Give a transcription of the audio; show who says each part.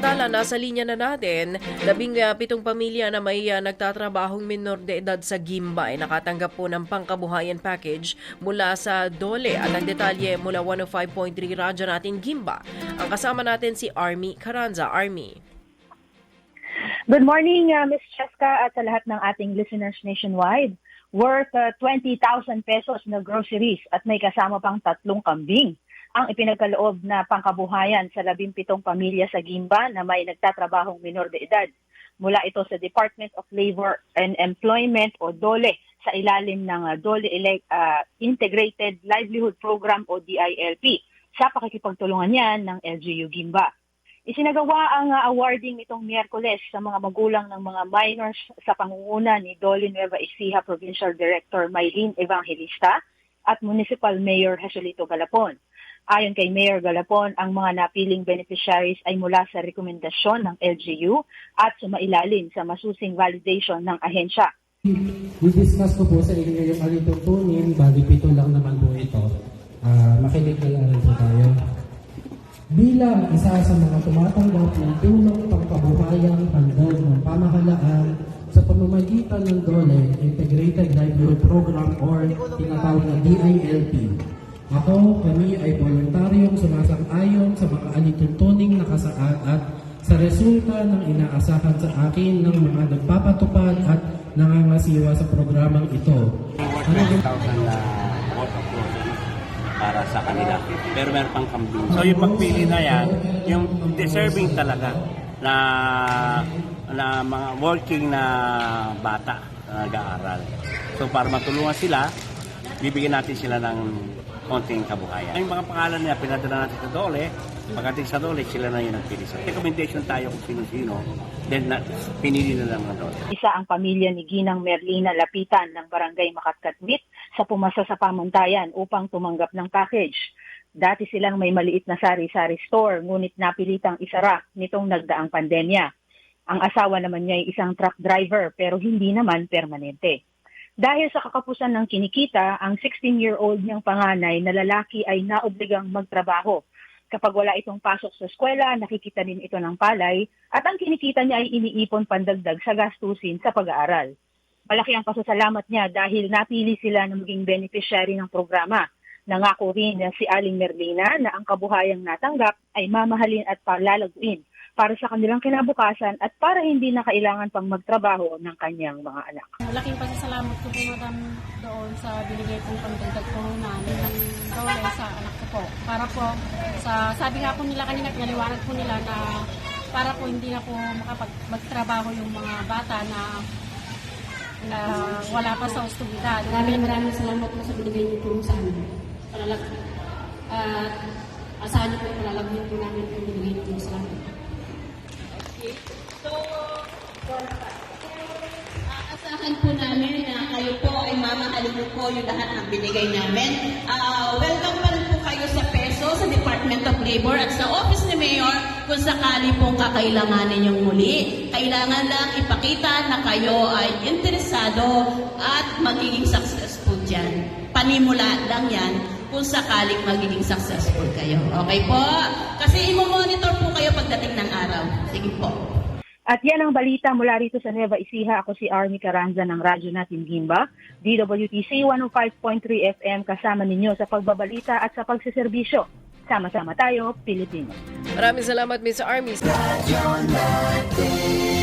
Speaker 1: Samantala, nasa linya na natin, labing ah, pitong pamilya na may ah, nagtatrabahong minor de edad sa Gimba ay nakatanggap po ng pangkabuhayan package mula sa Dole at ang detalye mula 105.3 radyo natin Gimba. Ang kasama natin si Army Caranza. Army.
Speaker 2: Good morning, uh, Ms. Cheska at sa lahat ng ating listeners nationwide. Worth uh, 20,000 pesos na groceries at may kasama pang tatlong kambing ang ipinagkaloob na pangkabuhayan sa labimpitong pamilya sa Gimba na may nagtatrabahong minor de edad. Mula ito sa Department of Labor and Employment o DOLE sa ilalim ng uh, DOLE uh, Integrated Livelihood Program o DILP sa pakikipagtulungan niyan ng LGU Gimba. Isinagawa ang uh, awarding nitong Miyerkules sa mga magulang ng mga minors sa pangunguna ni Dolly Nueva Ecija Provincial Director Maylene Evangelista at Municipal Mayor Jesolito Galapon. Ayon kay Mayor Galapon, ang mga napiling beneficiaries ay mula sa rekomendasyon ng LGU at sumailalim sa masusing validation ng ahensya.
Speaker 3: I-discuss ko po sa inyo yung alituntunin, bali pito lang naman po ito. Ah, makinig na lang po tayo. Bilang isa sa mga tumatanggap ng tulong pangkabuhayang handog ng pamahalaan sa pamamagitan ng DOLE, Integrated Livelihood Program or tinatawag na DILP, ako, kami ay voluntaryong sumasang-ayon sa mga alituntuning nakasaad at sa resulta ng inaasahan sa akin ng mga nagpapatupad at nangangasiwa sa programang ito. Ano
Speaker 4: 1,000 na worth of groceries para sa kanila. Pero meron pang kambing. So yung pagpili na yan, yung deserving talaga na na mga working na bata na nag-aaral. So para matulungan sila, bibigyan natin sila ng konting kabuhayan. Yung mga pangalan nila, pinadala natin sa Dole, pagdating sa Dole, sila na yung nagpili sa. Recommendation tayo kung sino-sino, then na, pinili na lang ng Dole.
Speaker 2: Isa ang pamilya ni Ginang Merlina Lapitan ng Barangay Makatkatwit sa pumasa sa pamantayan upang tumanggap ng package. Dati silang may maliit na sari-sari store ngunit napilitang isara nitong nagdaang pandemya. Ang asawa naman niya ay isang truck driver pero hindi naman permanente. Dahil sa kakapusan ng kinikita, ang 16-year-old niyang panganay na lalaki ay naobligang magtrabaho. Kapag wala itong pasok sa eskwela, nakikita din ito ng palay at ang kinikita niya ay iniipon pandagdag sa gastusin sa pag-aaral. Malaki ang pasasalamat niya dahil napili sila na maging beneficiary ng programa. Nangako rin na si Aling Merlina na ang kabuhayang natanggap ay mamahalin at palalaguin para sa kanilang kinabukasan at para hindi na kailangan pang magtrabaho ng kanyang mga anak.
Speaker 5: Malaking pasasalamat ko po madam doon sa binigay pong pagdagdag puhunan ng dole sa anak ko po. Para po, sa sabi nga po nila kanina, pinaliwanag po nila na para po hindi na po makapag magtrabaho yung mga bata na na wala pa sa ostoridad.
Speaker 6: Maraming maraming salamat po sa binigay niyo po sa amin. Palalag, at asahan niyo po palalagyan po namin yung binigay niyo po sa amin.
Speaker 7: Aasahan po namin na kayo po ay mamahalin niyo po yung lahat ng binigay namin. Ah, welcome pa rin po kayo sa PESO, sa Department of Labor at sa Office ni Mayor kung sakali pong kakailanganin yung muli. Kailangan lang ipakita na kayo ay interesado at magiging successful dyan. Panimula lang yan kung sakaling magiging successful kayo. Okay po? Kasi imo-monitor po kayo pagdating ng araw. Sige po.
Speaker 2: At yan ang balita mula rito sa Nueva Ecija. Ako si Army Caranza ng Radyo Natin Gimba, DWTC 105.3 FM kasama ninyo sa pagbabalita at sa pagsiservisyo. Sama-sama tayo, Pilipino.
Speaker 1: Maraming salamat, Miss Army.
Speaker 8: Radyo natin